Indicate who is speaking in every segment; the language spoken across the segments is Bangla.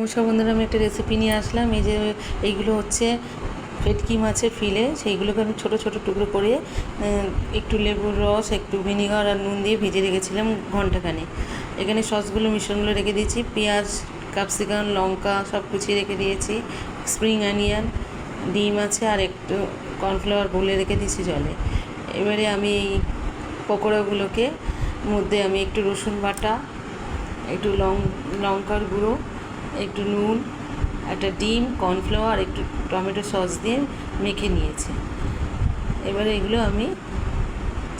Speaker 1: নমস্কার বন্ধুরা আমি একটা রেসিপি নিয়ে আসলাম। এই যে এইগুলো হচ্ছে ভেটকি মাছের ফিলে, সেইগুলোকে আমি ছোট ছোট টুকরো করে একটু লেবুর রস, একটু ভিনিগার আর নুন দিয়ে ভেজে রেখেছিলাম ঘন্টাখানে এখানে সসগুলো মিশ্রণগুলো রেখে দিয়েছি। পেঁয়াজ ক্যাপসিকাম লঙ্কা সব কুচিয়ে রেখে দিয়েছি। স্প্রিং অনিয়ন ডিম আছে আর একটু কর্নফ্লাওয়ার গুলে রেখে দিয়েছি জলে। এবারে আমি এই পকোড়াগুলোকে মধ্যে আমি একটু রসুন বাটা, একটু লং, লঙ্কার গুঁড়ো একটু নুন, একটা ডিম, কর্নফ্লাওয়ার, একটু টমেটো সস দিয়ে মেখে নিয়েছি। এবারে এগুলো আমি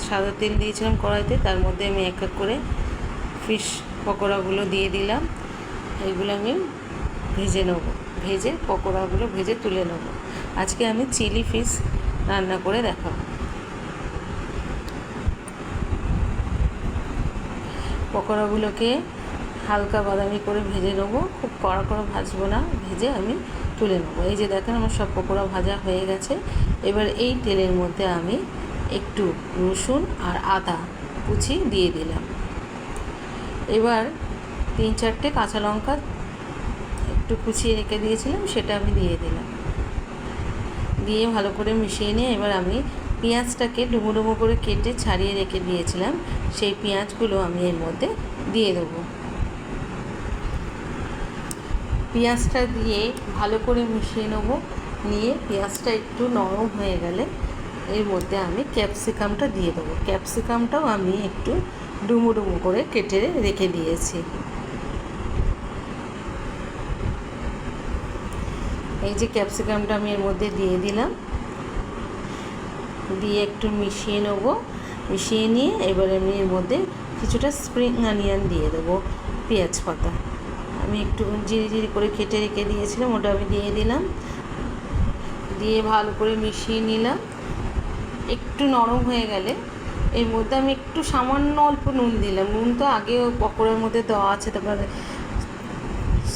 Speaker 1: সাদা তেল দিয়েছিলাম কড়াইতে, তার মধ্যে আমি এক এক করে ফিশ পকোড়াগুলো দিয়ে দিলাম। এগুলো আমি ভেজে নেব, ভেজে পকোড়াগুলো ভেজে তুলে নেব। আজকে আমি চিলি ফিশ রান্না করে দেখাবো। পকোড়াগুলোকে হালকা বাদামি করে ভেজে নেব। খুব কড়া করে ভাজবো না, ভেজে আমি তুলে নেব। এই যে দেখেন আমার সব পকোড়া ভাজা হয়ে গেছে। এবার এই তেলের মধ্যে আমি একটু রসুন আর আদা কুচি দিয়ে দিলাম। এবার তিন চারটে কাঁচা লঙ্কা একটু কুচিয়ে রেখে দিয়েছিলাম, সেটা আমি দিয়ে দিলাম। দিয়ে ভালো করে মিশিয়ে নিয়ে এবার আমি পেঁয়াজটাকে ডুমো ডুমো করে কেটে ছাড়িয়ে রেখে দিয়েছিলাম। সেই পেঁয়াজগুলো আমি এর মধ্যে দিয়ে দেবো। পেঁয়াজটা দিয়ে ভালো করে মিশিয়ে নেব। নিয়ে পেঁয়াজটা একটু নরম হয়ে গেলে এর মধ্যে আমি ক্যাপসিকামটা দিয়ে দেবো। ক্যাপসিকামটাও আমি একটু ডুমো ডুমো করে কেটে রেখে দিয়েছি। এই যে ক্যাপসিকামটা আমি এর মধ্যে দিয়ে দিলাম, দিয়ে একটু মিশিয়ে নেব। মিশিয়ে নিয়ে এবার আমি এর মধ্যে কিছুটা স্প্রিং অনিয়ন দিয়ে দেবো পেঁয়াজ পাতা। আমি একটু জিরি জিরি করে কেটে রেখে দিয়েছিলাম, ওটা আমি দিয়ে দিলাম। দিয়ে ভালো করে মিশিয়ে নিলাম। একটু নরম হয়ে গেলে এর মধ্যে আমি একটু সামান্য অল্প নুন দিলাম। নুন তো আগেও পকোড়ার মধ্যে দেওয়া আছে, তারপরে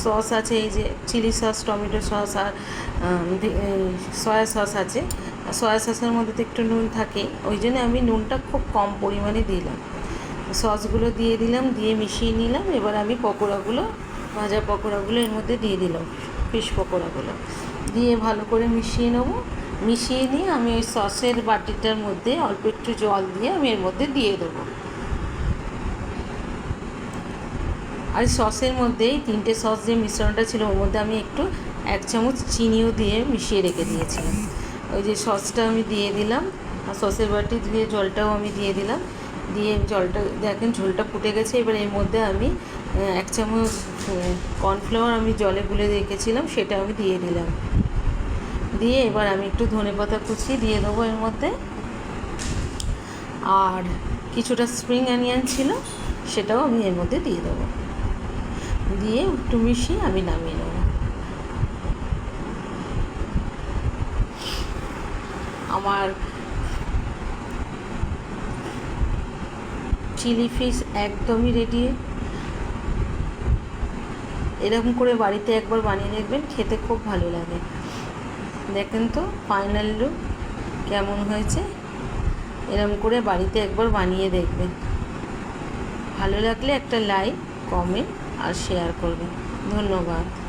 Speaker 1: সস আছে, এই যে চিলি সস, টমেটো সস আর সয়া সস আছে। সয়া সসের মধ্যে তো একটু নুন থাকে, ওই জন্য আমি নুনটা খুব কম পরিমাণে দিলাম। সসগুলো দিয়ে দিলাম, দিয়ে মিশিয়ে নিলাম। এবার আমি পকোড়াগুলো ভাজা পকোড়াগুলো এর মধ্যে দিয়ে দিলাম ফিশ পকোড়াগুলো। দিয়ে ভালো করে মিশিয়ে নেব। মিশিয়ে নিয়ে আমি ওই সসের বাটিটার মধ্যে অল্প একটু জল দিয়ে আমি এর মধ্যে দিয়ে দেবো। আর সসের মধ্যেই তিনটে সস যে মিশ্রণটা ছিল, ওর মধ্যে আমি একটু এক চামচ চিনিও দিয়ে মিশিয়ে রেখে দিয়েছিলাম। ওই যে সসটা আমি দিয়ে দিলাম, আর সসের বাটি দিয়ে জলটাও আমি দিয়ে দিলাম। দিয়ে জলটা, দেখেন ঝোলটা ফুটে গেছে, এবার এর মধ্যে আমি এক চামচ কর্নফ্লাওয়ার আমি জলে গুলে রেখেছিলাম, সেটা আমি দিয়ে দিলাম। দিয়ে এবার আমি একটু ধনে পাতা কুচি দিয়ে দেবো এর মধ্যে। আর কিছুটা স্প্রিং অনিয়ন ছিল, সেটাও আমি এর মধ্যে দিয়ে দেবো। দিয়ে একটু মিশিয়ে আমি নামিয়ে নেব। আমার চিলি ফিশ একদমই রেডি এরকম করে বাড়িতে একবার বানিয়ে দেখবেন, খেতে খুব ভালো লাগে। দেখেন তো ফাইনাল লুক কেমন হয়েছে? এরকম করে বাড়িতে একবার বানিয়ে দেখবেন। ভালো লাগলে একটা লাইক কমেন্ট আর শেয়ার করবেন। ধন্যবাদ।